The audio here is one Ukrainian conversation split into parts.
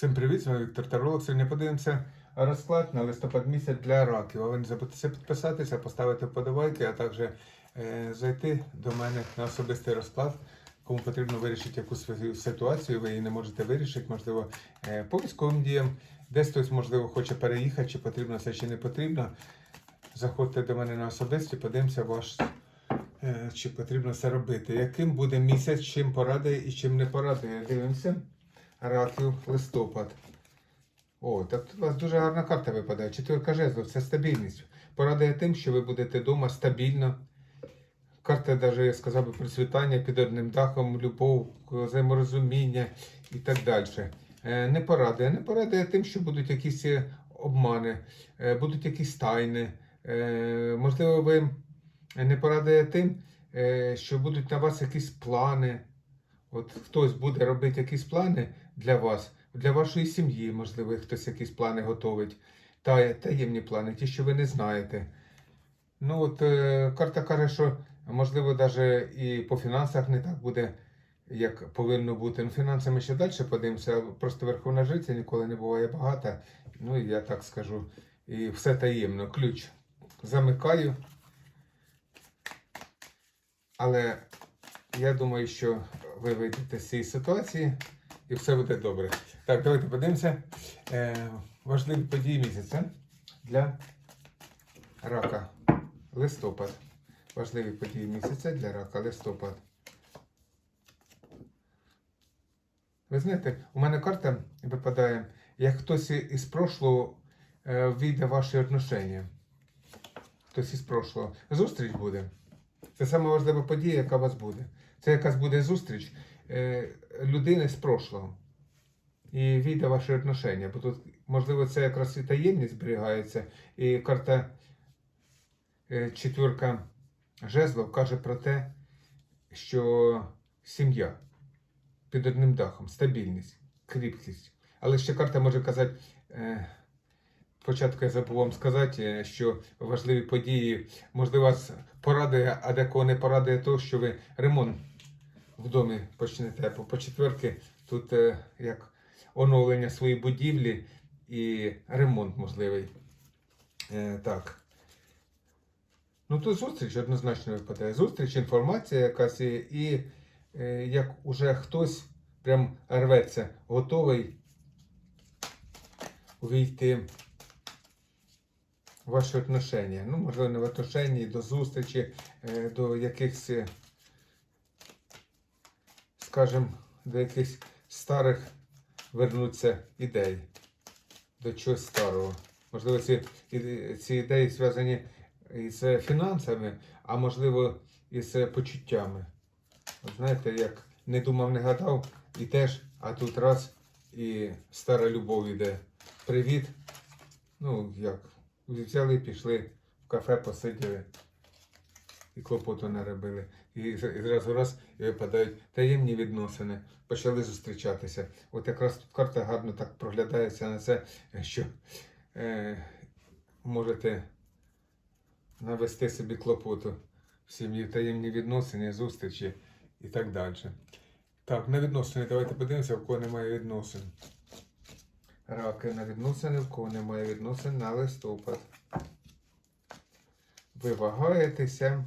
Всім привіт, з вами Віктор Таролог. Сьогодні подивимося розклад на листопад місяць для раків. Ви не забудьте підписатися, поставити вподобайки, а також е, зайти до мене на особистий розклад. Кому потрібно вирішити якусь ситуацію, ви її не можете вирішити, можливо, е, по військовим діям, десь хтось, можливо, хоче переїхати, чи потрібно це, чи не потрібно. Заходьте до мене на особисті, подивимося ваш, е, чи потрібно це робити. Яким буде місяць, чим порадує і чим не порадує. Дивимося. Раків листопад. О, так тут у вас дуже гарна карта випадає. Четвірка жезлов, це стабільність. Порадує тим, що ви будете вдома стабільно. Карта, навіть, я сказав би, процвітання під одним дахом, любов, взаєморозуміння і так далі. Е, Не порадує. Не порадує тим, що будуть якісь е, обмани, е, будуть якісь тайни. Можливо, ви не порадує тим, що будуть на вас якісь плани. От хтось буде робити якісь плани для вас, для вашої сім'ї, можливо, хтось якісь плани готовить. Та, таємні плани, ті, що ви не знаєте. Ну от е, карта каже, що можливо навіть і по фінансах не так буде, як повинно бути. Ну, фінансами ще далі подивимося. Просто верховна жриця ніколи не буває багата. Ну і я так скажу. І все таємно. Ключ замикаю. Але я думаю, що ви вийдете з цієї ситуації і все буде добре. Так, давайте подивимося. Е, важливі події місяця для рака. Листопад. Важливі події місяця для рака. Листопад. Ви знаєте, у мене карта випадає, як хтось із прошлого е, війде ваші отношення. Хтось із прошлого. Зустріч буде. Це саме важлива подія, яка у вас буде. Це якась буде зустріч людини з прошлого. І війде ваші отношення. Бо тут, можливо, це якраз і таємність зберігається. І карта е, четвірка жезлов каже про те, що сім'я під одним дахом, стабільність, кріпкість. Але ще карта може казати. Е, Спочатку я забув вам сказати, е, що важливі події, можливо, вас порадує, а декого не порадує то, що ви ремонт в домі почнете. По, по четверки тут е, як оновлення своєї будівлі і ремонт можливий. Е, так. Ну тут зустріч однозначно випадає. Зустріч, інформація якась і, е, як уже хтось прям рветься, готовий увійти в ваші отношення. Ну, можливо, не в отношенні, до зустрічі, до якихось, скажімо, до якихось старих вернуться ідей, до чогось старого. Можливо, ці, ці ідеї зв'язані із фінансами, а можливо, із почуттями. От знаєте, як не думав, не гадав, і теж, а тут раз і стара любов іде. Привіт. Ну, як? Взяли, пішли в кафе, посиділи і клопоту наробили. І з- і зразу раз випадають таємні відносини, почали зустрічатися. От якраз тут карта гарно так проглядається на це, що е, можете навести собі клопоту в сім'ї, таємні відносини, зустрічі і так далі. Так, на відносини давайте подивимося, в кого немає відносин. Раки на відносини, в кого немає відносин на листопад. Ви вагаєтеся,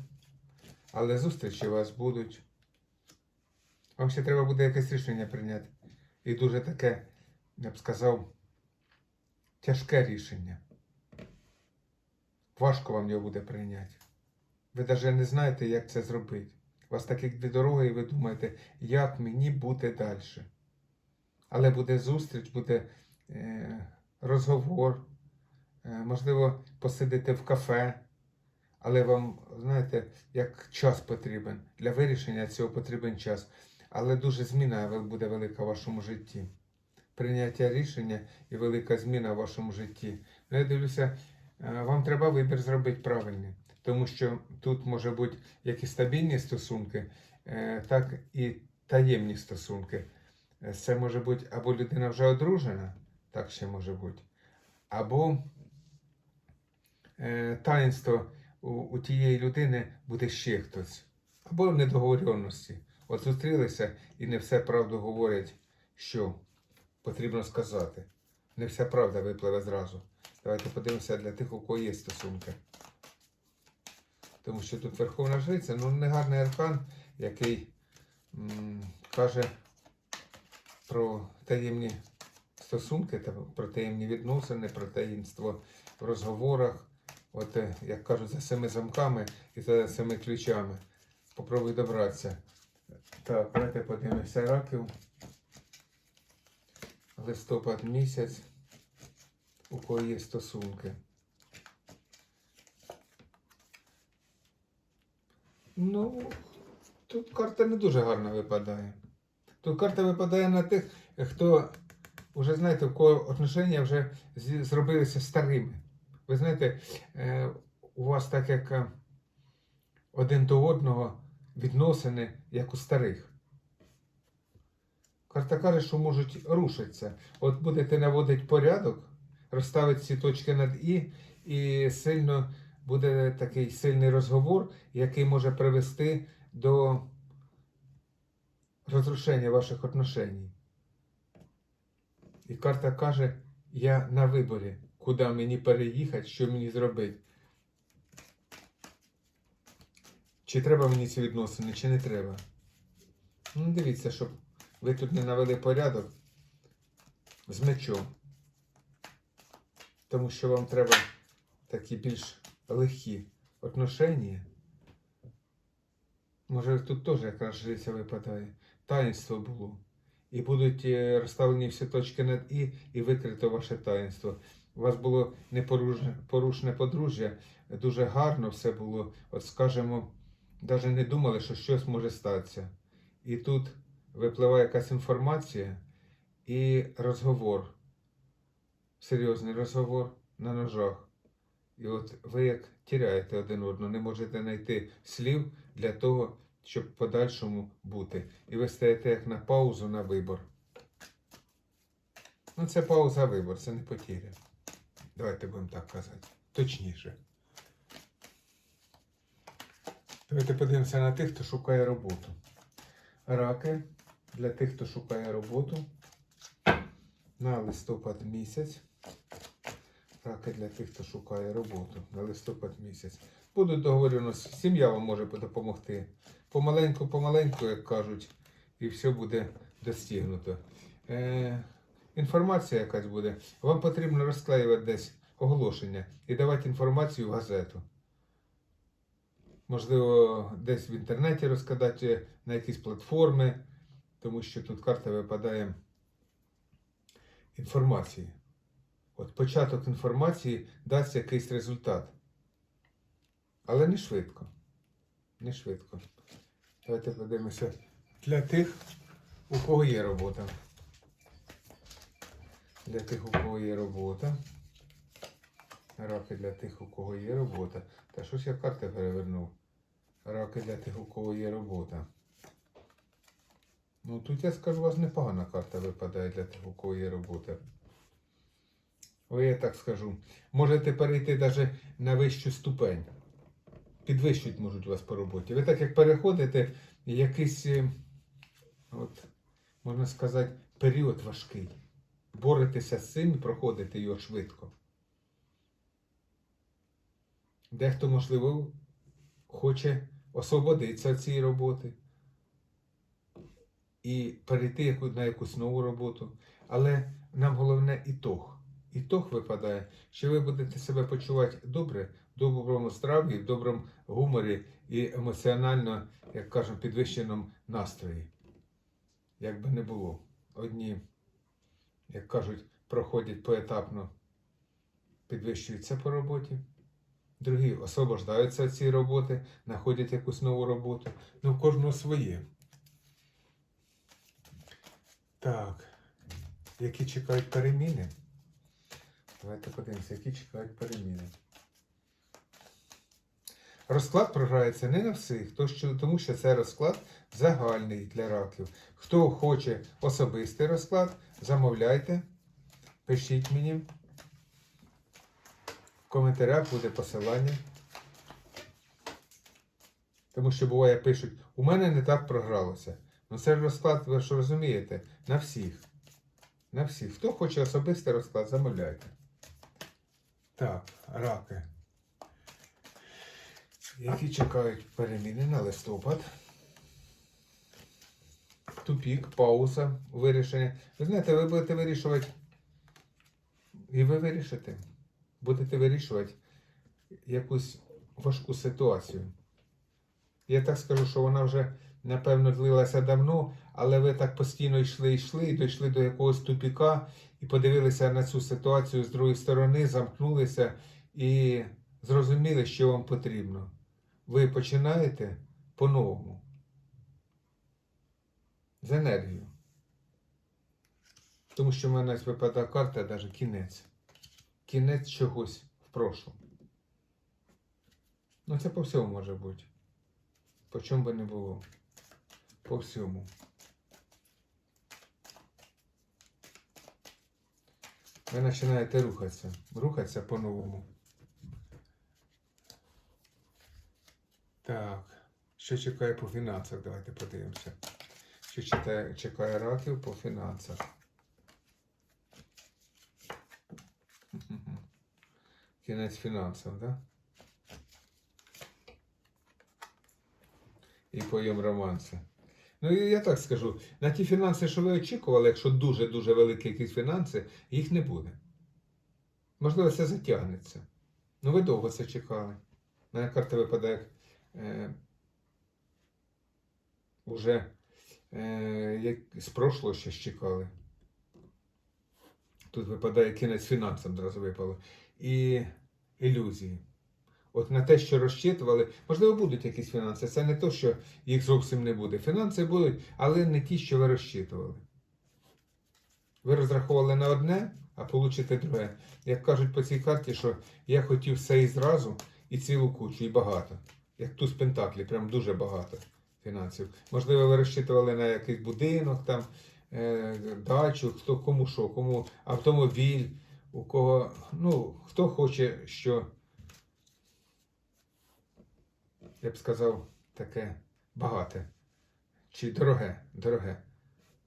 але зустрічі у вас будуть. Вам ще треба буде якесь рішення прийняти. І дуже таке, я б сказав, тяжке рішення. Важко вам його буде прийняти. Ви навіть не знаєте, як це зробити. У вас так як дві дороги, і ви думаєте, як мені бути далі. Але буде зустріч, буде е, розговор, е, можливо, посидите в кафе, але вам, знаєте, як час потрібен. Для вирішення цього потрібен час. Але дуже зміна буде велика в вашому житті. Прийняття рішення і велика зміна в вашому житті. Ну, я дивлюся, е, вам треба вибір зробити правильний. Тому що тут може бути як і стабільні стосунки, е, так і таємні стосунки. Е, Це може бути або людина вже одружена, так ще може бути, або таїнство у, у тієї людини буде ще хтось, або в недоговоренності. От зустрілися і не все правду говорять, що потрібно сказати. Не вся правда випливе зразу. Давайте подивимося для тих, у кого є стосунки. Тому що тут Верховна Жриця, ну негарний аркан, який м, каже про таємні стосунки, про таємні відносини, про таїнство в розговорах. От, е, як кажуть, за семи замками і за семи ключами. Попробуй добратися. Так, давайте подивимося раків. Листопад місяць. У кого є стосунки. Ну, тут карта не дуже гарно випадає. Тут карта випадає на тих, хто вже знаєте, у кого отношення вже зробилися старими. Ви знаєте, е, у вас так як е, один до одного відносини, як у старих. Карта каже, що можуть рушитися. От будете наводити порядок, розставити ці точки над І, і сильно буде такий сильний розговор, який може привести до розрушення ваших отношень. І карта каже, я на виборі, куди мені переїхати, що мені зробити. Чи треба мені ці відносини, чи не треба. Ну, дивіться, щоб ви тут не навели порядок з мечом. Тому що вам треба такі більш легкі отношення. Може, тут теж якраз жриця випадає. Таїнство було. І будуть е, розставлені всі точки над І, і викрито ваше таїнство. У вас було непорушне порушне подружжя, дуже гарно все було. От скажімо, навіть не думали, що щось може статися. І тут випливає якась інформація і розговор. Серйозний розговор на ножах. І от ви як тіряєте один одного, не можете знайти слів для того, щоб подальшому бути. І ви стаєте як на паузу на вибор. Ну, це пауза вибор, це не потіря. Давайте будемо так казати. Точніше. Давайте подивимося на тих, хто шукає роботу. Раки для тих, хто шукає роботу на листопад місяць. Раки для тих, хто шукає роботу на листопад місяць. Будуть договорюваності, сім'я вам може допомогти. Помаленьку, помаленьку, як кажуть, і все буде достигнуто. Е, інформація якась буде. Вам потрібно розклеювати десь оголошення і давати інформацію в газету. Можливо, десь в інтернеті розкладати на якісь платформи, тому що тут карта випадає інформації. От початок інформації дасть якийсь результат. Але не швидко. Не швидко. Давайте подивимося для тих, у кого є робота. Для тих, у кого є робота. Раки для тих, у кого є робота. Та щось я карти перевернув. Раки для тих, у кого є робота. Ну тут я скажу, у вас непогана карта випадає для тих, у кого є робота. Ви я так скажу. Можете перейти навіть на вищу ступень. Підвищують можуть вас по роботі. Ви так як переходите, якийсь, е, от, можна сказати, період важкий. Боретеся з цим і проходите його швидко. Дехто, можливо, хоче освободитися від цієї роботи і перейти на якусь нову роботу. Але нам головне ітог. Ітог випадає, що ви будете себе почувати добре, в доброму здрав'ї, в доброму гуморі і емоціонально, як кажемо, підвищеному настрої. Як би не було. Одні, як кажуть, проходять поетапно, підвищуються по роботі. Другі освобождаються від цієї роботи, знаходять якусь нову роботу. Ну, кожного своє. Так. Які чекають переміни? Давайте подивимося, які чекають переміни. Розклад програється не на всіх, тому що це розклад загальний для раків. Хто хоче особистий розклад, замовляйте, пишіть мені. В коментарях буде посилання. Тому що буває пишуть, у мене не так програлося. Ну це розклад, ви ж розумієте, на всіх. На всіх. Хто хоче особистий розклад, замовляйте. Так, раки. Які чекають переміни на листопад. Тупік, пауза, вирішення. Ви знаєте, ви будете вирішувати. І ви вирішите. Будете вирішувати якусь важку ситуацію. Я так скажу, що вона вже, напевно, длилася давно, але ви так постійно йшли, йшли і дійшли до якогось тупіка і подивилися на цю ситуацію з другої сторони, замкнулися і зрозуміли, що вам потрібно. Ви починаєте по-новому. З енергією. Тому що в мене випадає карта, навіть кінець. Кінець чогось в прошлому. Ну, це по всьому може бути. По чому би не було. По всьому. Ви починаєте рухатися. Рухатися по-новому. Так. Що чекає по фінансах? Давайте подивимося. Що чекає, чекає раків по фінансах? Кінець фінансів, так? Да? І поєм романси. Ну, я так скажу, на ті фінанси, що ви очікували, якщо дуже-дуже великі якісь фінанси, їх не буде. Можливо, це затягнеться. Ну, ви довго це чекали. Мене карта випадає е, уже е, як з прошлого щось чекали. Тут випадає кінець фінансам одразу випало. І ілюзії. От на те, що розчитували, можливо, будуть якісь фінанси. Це не то, що їх зовсім не буде. Фінанси будуть, але не ті, що ви розчитували. Ви розраховували на одне, а получите друге. Як кажуть по цій карті, що я хотів все і зразу, і цілу кучу, і багато. Як туз Пентаклі, прям дуже багато фінансів. Можливо, ви розчитували на якийсь будинок, там, е, дачу, хто кому що, кому автомобіль, у кого, ну, хто хоче, що я б сказав, таке багате. Чи дороге, дороге.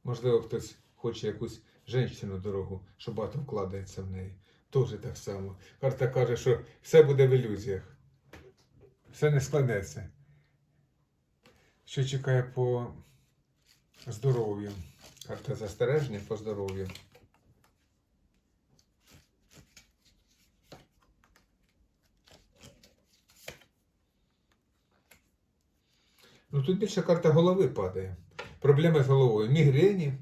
Можливо, хтось хоче якусь жінку дорогу, що багато вкладається в неї. Тоже так само. Карта каже, що все буде в ілюзіях. Все не складеться. Що чекає по здоров'ю? Карта застереження по здоров'ю. Ну тут більше карта голови падає. Проблеми з головою. Мігрені.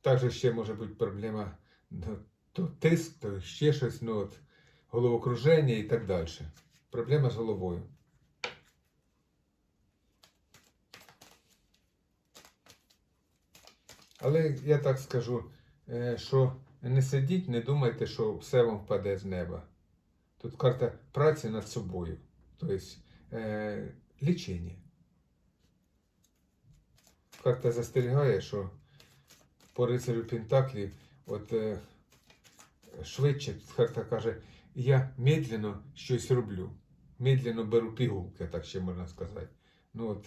Також ще може бути проблема ну, то тиск, то ще щось, ну от, головокруження і так далі. Проблема з головою. Але я так скажу, е, що не сидіть, не думайте, що все вам впаде з неба. Тут карта праці над собою. Тобто е, лічення. Карта застерігає, що по рицарю Пентаклі, от е, швидше карта каже, я медленно щось роблю. Медленно беру пігулки, так ще можна сказати. Ну от,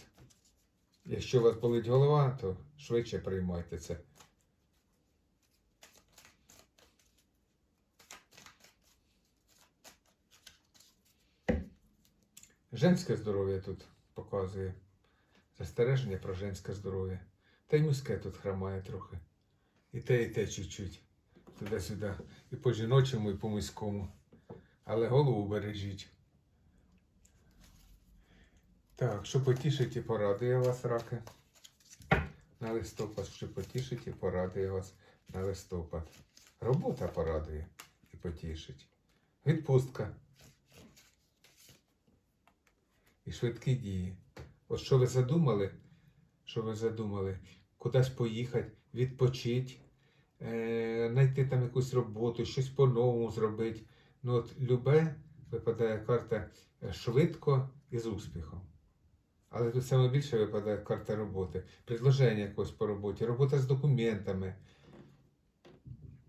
якщо у вас болить голова, то швидше приймайте це. Женське здоров'я тут показує. Застереження про женське здоров'я. Та й мужське тут хромає трохи. І те, і те чуть-чуть. Туди-сюди. І по жіночому, і по мужському. Але голову бережіть. Так, що потішить і порадує вас, раки. На листопад, що потішить і порадує вас на листопад. Робота порадує і потішить. Відпустка і швидкі дії. От що ви задумали, що ви задумали, кудись поїхати, відпочити, е, знайти там якусь роботу, щось по-новому зробити. Ну от любе випадає карта е, швидко і з успіхом. Але тут саме більше випадає карта роботи, предложення якось по роботі, робота з документами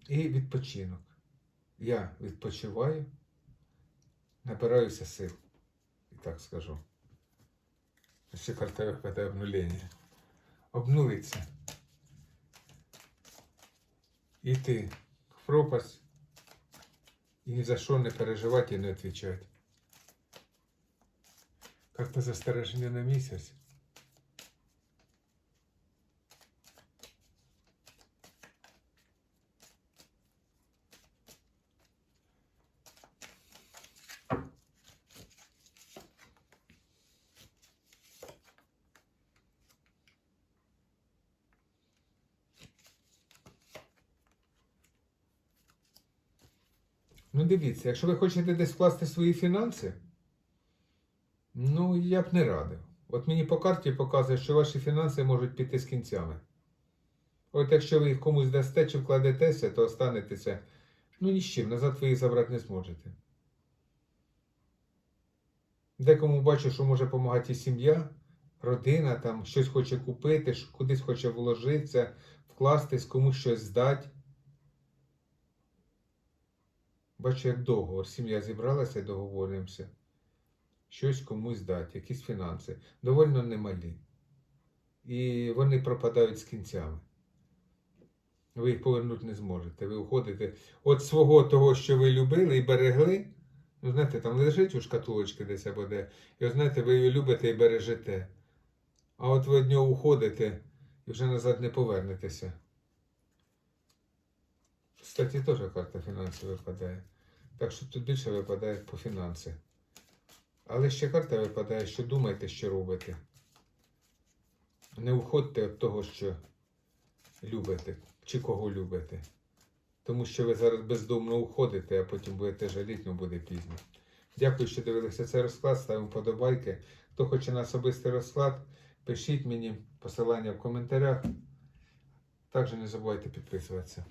і відпочинок. Я відпочиваю, набираюся сил. І так скажу. Ще карта випадає обнулення. Обнулиться. йти в пропасть і ни за что не переживать и не отвечать. Как-то застереження на місяць. Ну, дивіться, якщо ви хочете десь вкласти свої фінанси, ну я б не радив. От мені по карті показує, що ваші фінанси можуть піти з кінцями. От якщо ви їх комусь дасте чи вкладетеся, то останетеся, ну ні з чим, назад ви їх забрати не зможете. Декому бачу, що може допомагати і сім'я, родина, там щось хоче купити, кудись хоче вложитися, вкластись, комусь щось здати. Бачу, як договор. Сім'я зібралася, договоримося. Щось комусь дати, якісь фінанси. Довольно немалі. І вони пропадають з кінцями. Ви їх повернути не зможете. Ви уходите від свого того, що ви любили і берегли. Ну, знаєте, там лежить у шкатулочці десь або де. І от, знаєте, ви її любите і бережете. А от ви від нього уходите і вже назад не повернетеся. Кстати, теж карта фінансів випадає. Так що тут більше випадає по фінанси. Але ще карта випадає, що думайте, що робите. Не уходьте від того, що любите, чи кого любите. Тому що ви зараз бездумно уходите, а потім будете жаліти, ну буде пізно. Дякую, що дивилися цей розклад. Ставимо подобайки. Хто хоче на особистий розклад, пишіть мені посилання в коментарях. Також не забувайте підписуватися.